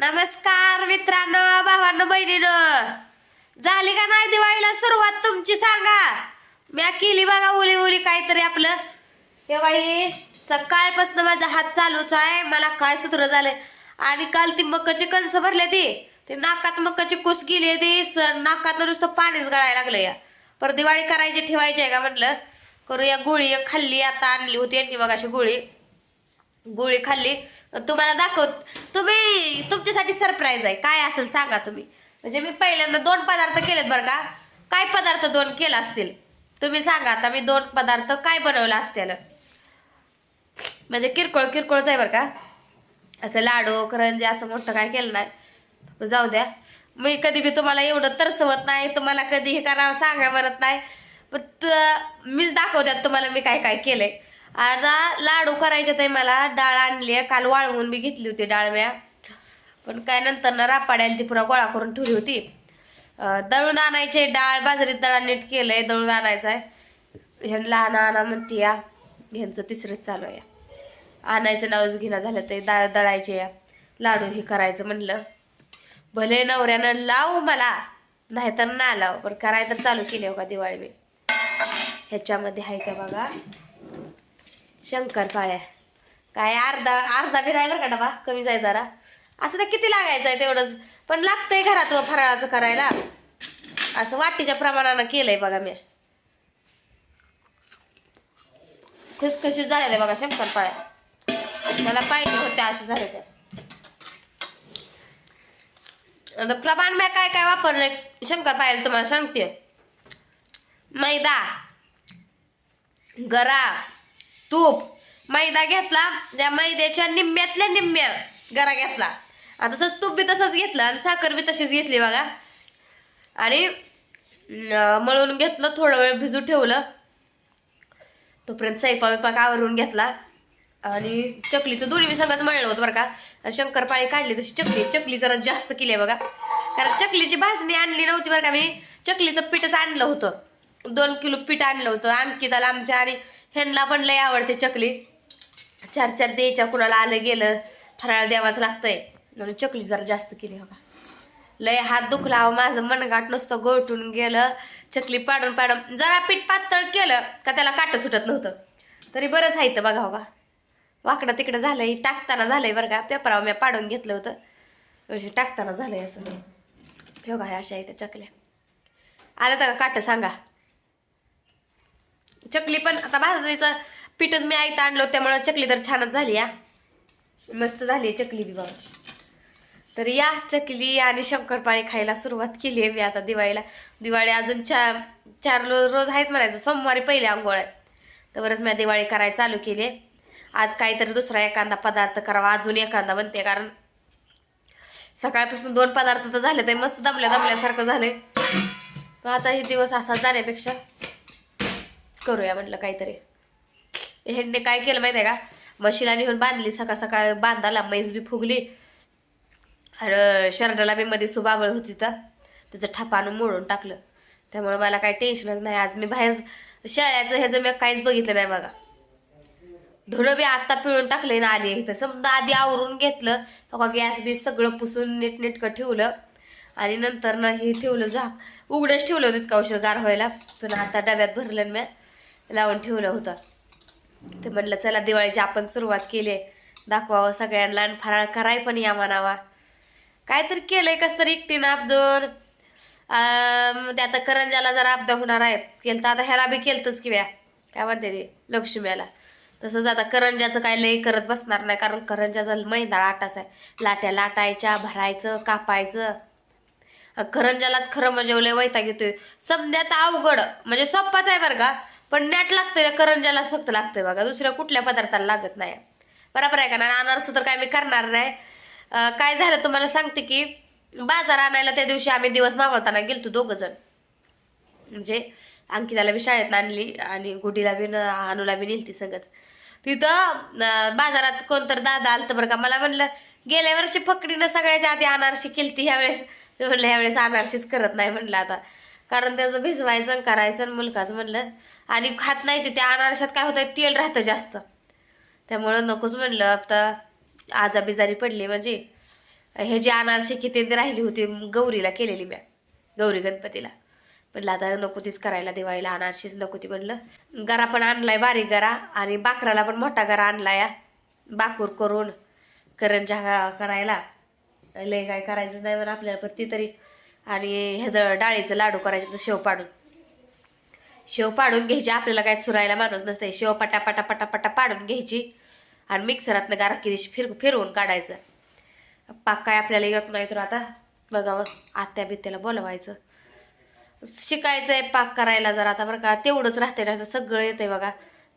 नमस्कार मित्रांनो भावांनो बहिणीनं. झाली का नाही दिवाळीला सुरुवात तुमची? सांगा. म्या केली बघा उली उली काहीतरी आपलं. हे बाई सकाळपासून माझा हात चालूच आहे. मला काय सुत्र झालंय? आणि काल ती मक्काची कंस भरले ती. ते नाकात मक्काची कुस गेली ती. स- नाकात नुसतं पाणीच गळायला लागलं या. पर दिवाळी करायची ठेवायची आहे का म्हटलं करूया गोळी. खाल्ली आता आणली होती यांनी मग अशी गोळी. गोळी खाल्ली. तुम्हाला दाखव. तुम्ही तुमच्यासाठी सरप्राईज आहे. काय असेल सांगा तुम्ही. म्हणजे मी पहिल्यांदा दोन पदार्थ केलेत बरं का. काय पदार्थ दोन केला असतील? तुम्ही सांगा आता मी दोन पदार्थ काय बनवलं असतील? म्हणजे किरकोळ किरकोळच आहे बरं का. असं लाडू करंजे असं मोठं काय केलं नाही. जाऊ द्या. मी कधी बी तुम्हाला एवढं तरसवत नाही. तुम्हाला कधी हे करावं सांगा म्हणत नाही. पण त- मीच दाखवत्यात तुम्हाला मी काय काय केलं आहे आता लाडू करायचे ते मला डाळ आणली आहे काल वाळवून बी घेतली होती डाळ म्या. पण काय नंतर ना रापाड्याला ती पुरा गोळा करून ठेवली होती. दळून आणायचे डाळ बाजरीत दळा नीट केलंय दळून आणायचं आहे ह्यान लहान आणा म्हणते या. ह्यांचं तिसरंच चालू आहे. आणायचं नावच घेणं झालं ते दाळ दळायचे या. लाडू हे करायचं म्हणलं. भले नवऱ्यानं लावू मला नाहीतर ना लाव पण करायचं तर चालू केली हो का दिवाळी मी ह्याच्यामध्ये आहे का बघा? शंकरपाळ्या काय अर्धा अर्धा बी नाही बरं का डबा कमी जाय जरा. असं तर किती लागायचं आहे तेवढंच. पण लागतंय घरात व फराळाचं करायला. असं वाटीच्या प्रमाणानं केलंय बघा मी. खसखशीत झाले बघा बघा शंकरपाळ्या मला पाहिजे होत्या अशा झाल्या त्या आता प्रमाण मी काय काय वापरलंय शंकरपाळ्याला तुम्हाला सांगते. मैदा गरा तूप. मैदा घेतला त्या मैद्याच्या निम्म्यातल्या निम्म्या गरा घेतला. आता तसंच तूप बी तसंच घेतलं आणि साखर बी तशीच घेतली बघा. आणि मळून घेतलं थोडा वेळ भिजू ठेवलं. तोपर्यंत सैपा बिपाक आवरून घेतला. आणि चकलीचं दोन्ही मी सगळंच मळलं होतं बरं का. शंकरपाळी काढली तशी चकली. चकली जरा जास्त केली आहे बघा. कारण चकलीची भाजणी आणली नव्हती बरं का मी. चकलीचं पीठच आणलं होतं. दोन किलो पीठ आणलं होतं. अंकिताला आमच्या आणि ह्यांना पण लय आवडते चकली. चार चार द्यायच्या कुणाला आलं गेलं फराळ द्यावाच लागतंय. म्हणून चकली जरा जास्त केली हो बघा लय हात दुखला हो माझं मनगाट नुसतं गोठून गेलं. चकली पाडून पाडून जरा पीठ पातळ केलं का त्याला काटं सुटत नव्हतं. तरी बरंच आहे तर बघा हो का? वाकडं तिकडं झालंय टाकताना झालंय बरं का? पेपरावर मी पाडून घेतलं होतं. अशी टाकताना झालंय असं. हो हे बघा अशा इथं चकल्या. आलं का काटं सांगा. चकली पण आता भाजायचं. पिठच मी आयता आणलं त्यामुळं चकली तर छानच झाली या मस्त झाली चकली बी बाबा तर या चकली आणि शंकरपाळी खायला सुरुवात केली आहे मी आता दिवाळीला. दिवाळी अजून चार चार लो- रोज आहेच म्हणायचं सोमवारी पहिले आंघोळ आहे. तर बरंच मी दिवाळी करायला चालू केली आहे. आज काहीतरी दुसरा एखादा पदार्थ करावा अजून एखादा बनते कारण सकाळपासून दोन पदार्थ तर झाले ते मस्त दमल्या दमल्यासारखं झालंय. पण आता हे दिवस असा जाण्यापेक्षा करूया म्हटलं काहीतरी. ह्यांनी काय केलं माहिती आहे का? म्हशीला नेऊन बांधली सकाळ सकाळ बांधाला म्हैस बी फुगली. आणि शर्टाला बी मध्ये सुबाबळ होती तर त्याचं ठपानं मोडून टाकलं. त्यामुळे मला काही टेन्शनच नाही. आज मी बाहेर शाळ्याचं ह्याचं मी काहीच बघितलं नाही बघा. धुणं बी आत्ता पिळून टाकले ना आधी इथं समजा आधी आवरून घेतलं बघा गॅस बी सगळं पुसून नीटनेटकं ठेवलं. आणि नंतर ना हे ठेवलं झाक. उघडंच ठेवलं होतं इतका औषध गार व्हायला. पण आता डब्यात भरलं ना मी. लावून ठेवलं होतं. ते म्हणलं चला दिवाळीची आपण सुरुवात केली आहे. दाखवावं सगळ्यांना आणि फराळ कराय पण या म्हणावा काहीतरी केलंय कसं तरी एकटीनं आपदून ते आता करंजाला जरा अब्दा होणार आहे केलं तर आता ह्याला बी केलतच किव्या काय म्हणते ते लक्ष्म्याला तसंच आता करंजाचं काय लय करत बसणार नाही कारण करंजाचा मैदा आटाच आहे. लाट्या लाटायच्या भरायचं कापायचं. करंजालाच खरं म्हणजे लय वैताग येतोय. समध्यात अवघड म्हणजे सोप्पाच आहे बरं का. पण नॅट लागतंय त्या करंजालाच फक्त लागतंय बघा. दुसऱ्या कुठल्या पदार्थाला लागत नाही. बरोबर आहे का ना अनारस तर काय मी करणार नाही. काय झालं तुम्हाला सांगते की बाजार आणायला त्या दिवशी आम्ही दिवस मावळताना गेलतो दोघं जण. म्हणजे अंकिताला बी शाळेत आणली आणि गुडीला बी न अनुला बी नेलती सगळंच. तिथं बाजारात कोणतर दादा आलतं बरं का? मला म्हणलं गेल्या वर्षी फकडीनं सगळ्याच्या आधी अनारशी केलती ह्यावेळेस. मी म्हणलं ह्यावेळेस अनारशीच करत नाही म्हणलं आता. कारण त्याचं भिजवायचं आणि करायचं आणि मुलकाचं म्हणलं आणि खात नाही ते त्या अनारशात काय होतं तेल राहतं जास्त. त्यामुळं नकोच म्हणलं आता आजाबिजारी पडली म्हणजे हे जे अनारशी किती राहिली होती गौरीला केलेली म्या गौरी गणपतीला. म्हटलं आता नको तीच करायला दिवाळीला अनारशीच नको ती म्हणलं. गरा पण आणलाय बारीक गरा आणि बाकराला पण मोठा गरा आणलाय बाकूर करून करंजा करायला. लय काय करायचं नाही पण आपल्याला पण ती तरी आणि ह्याचं डाळीचं लाडू करायचं शेव पाडून. शेव पाडून घ्यायची. आपल्याला काय चुरायला माणूस नसते शेव पटा पटा पटा पटा पाडून घ्यायची आणि मिक्सरातनं गारा दिशी फिर फिरवून काढायचं. पाक काय आपल्याला येत नाही तर आता बघावं आत्या बित्याला बोलवायचं. शिकायचं आहे पाक करायला जरा आता बरं का. तेवढंच राहते ना सगळं येतंय बघा.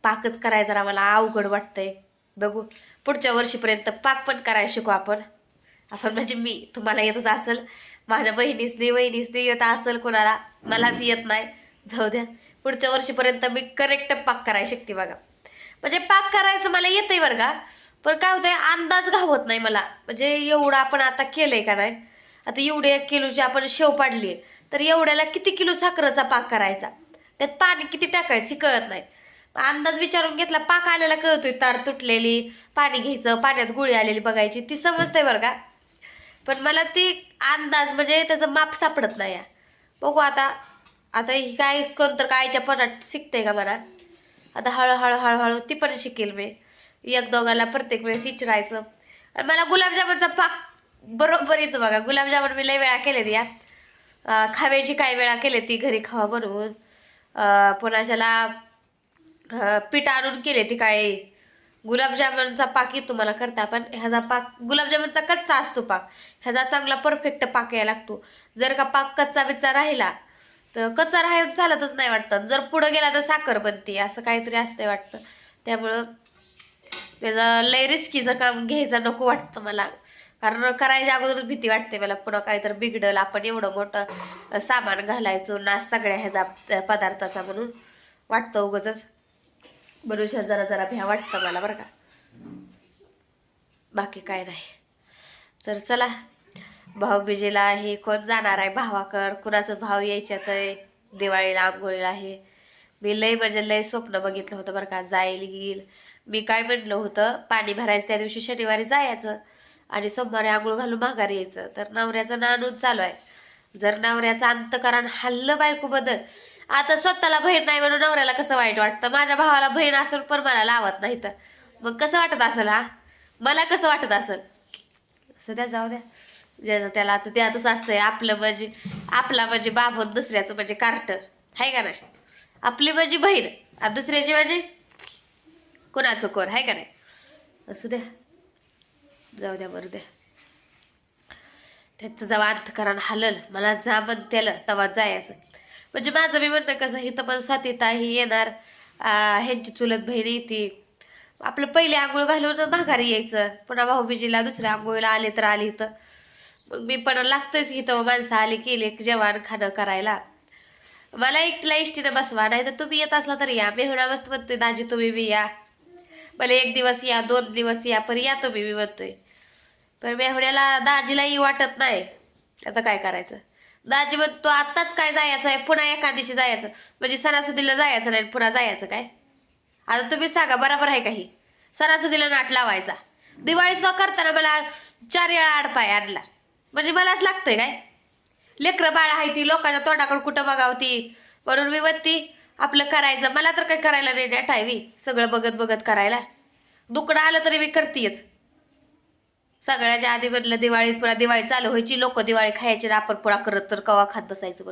पाकच करायचं जरा मला अवघड वाटतंय. बघू पुढच्या वर्षीपर्यंत पाक पण करायला शिकू आपण. आपण म्हणजे मी तुम्हाला येतच असेल. माझ्या बहिणीसनी वहिनीसनी येत असेल कोणाला मलाच येत नाही. जाऊ द्या. पुढच्या वर्षीपर्यंत मी करेक्ट पाक करायला शकते बघा. म्हणजे पाक करायचं मला येतंय बरं का. पण काय होतंय अंदाज घावत नाही मला. म्हणजे एवढं आपण आता केलंय का नाही? आता एवढे एक किलोची आपण शेव पाडली तर एवढ्याला किती किलो साखरेचा पाक करायचा? त्यात पाणी किती टाकायचं हे कळत नाही. अंदाज विचारून घेतला पाक आलेला कळतोय. तार तुटलेली पाणी घ्यायचं पाण्यात गुळी आलेली बघायची. ती समजते बरं का. पण मला ती अंदाज म्हणजे त्याचं माप सापडत नाही. आहे बघू आता आता ही काय कोणतर कायच्या पणात शिकते का मला? आता हळूहळू हळूहळू ती पण शिकेल मी. एक दोघाला प्रत्येक वेळेस विचारायचं आणि मला गुलाबजामुनचा पाक बरोबर येतो बघा. गुलाबजामुन मी लय वेळा केले या. खाव्याची काय वेळा केले ती घरी खावा बनवून पुन्हा ज्याला पीठ आणून केले ती काय गुलाबजामुनचा पाकही तुम्हाला करता पण ह्याचा पाक गुलाबजामुनचा कच्चा असतो पाक. ह्याचा चांगला परफेक्ट पाक यायला लागतो. जर का पाक कच्चा बिच्चा राहिला तर कच्चा राहाय चालतच नाही वाटतं. जर पुढं गेला तर साखर बनते असं काहीतरी असतंय वाटतं. त्यामुळं त्याचं लय रिस्कीचं काम घ्यायचं नको वाटतं मला. कारण करायच्या अगोदरच भीती वाटते मला. पुढं काहीतरी बिघडल आपण एवढं मोठं सामान घालायचो ना सगळ्या ह्याचा पदार्थाचा म्हणून. वाटतं उगच मनुष्या जरा जरा भ्या वाटतं मला बरं का. बाकी काय नाही. तर चला भाऊबीजेला आहे कोण जाणार आहे? भावाकड कुणाचं भाव यायच्यात आहे? दिवाळीला आंघोळीला आहे. मी लय म्हणजे लय स्वप्न बघितलं होतं बरं का जाईल येईल. मी काय म्हटलं होतं पाणी भरायचं त्या दिवशी शनिवारी जायचं आणि सोमवारी आंघोळ घालून माघारी यायचं. तर नवऱ्याचं नाणूच चालू आहे. जर नवऱ्याचं अंतकरण हल्लं बायको बदल आता स्वतःला बहीण नाही म्हणून नवऱ्याला कसं वाईट वाटतं? माझ्या भावाला बहीण असून पण मला लावत नाही तर. मग कसं वाटत असेल हा? मला कसं वाटत असेल? द्या जाऊ द्या. ज्याचं त्याला आता ते तसं असतंय आपलं म्हणजे आपला म्हणजे बाबून दुसऱ्याचं म्हणजे कार्ट. आहे का नाही? आपली म्हणजे बहीण. आणि दुसऱ्याची म्हणजे कोणाचं कोण? आहे का नाही? असू द्या. जाऊ द्या बरं द्या. त्याचं जेव्हा अंतकरण हलल. मला जा म्हणतेल तेव्हा जायचं. म्हणजे माझं मी म्हणणं कसं इथं पण स्वातीता ही येणार. ह्यांची चुलत बहीण येते आपलं पहिले आंघोळ घालून माघारी यायचं. पुन्हा भाऊबीजीला दुसऱ्या आंघोळीला आले तर आली इथं. मग मी पण लागतंच इथं माणसं आली केली जेवण खाणं करायला. मला एकटीला इष्टीनं बसवा नाही तर तुम्ही येत असला तर या. मेहुणा मस्त म्हणतोय दाजी तुम्ही बी या. मला एक दिवस या दोन दिवस या पण या तुम्ही मी म्हणतोय. पण मेहुण्याला दाजीलाही वाटत नाही. आता काय करायचं? दाजी तो आत्ताच काय जायचं आहे? पुन्हा एका दिवशी जायचं. म्हणजे सणासुदीला जायचं नाही पुन्हा जायचं काय? आता तुम्ही सांगा बरोबर आहे काही सणासुदीला नाट लावायचा. दिवाळी सुद्धा करताना मला चार वेळा आडपाय आणला. म्हणजे मलाच लागतंय काय? लेकरं बाळ आहे ती लोकांच्या तोंडाकडे कुठं बघावती म्हणून मी म्हणती आपलं करायचं. मला तर काही करायला नाही नेट आहे सगळं बघत बघत करायला. दुकडं आलं तरी मी करतेच. सगळ्याच्या आधी म्हणलं दिवाळीत पुरा दिवाळी चालू व्हायची. लोक दिवाळी खायची रापर पुळा करत तर कवा खात बसायचं बरं?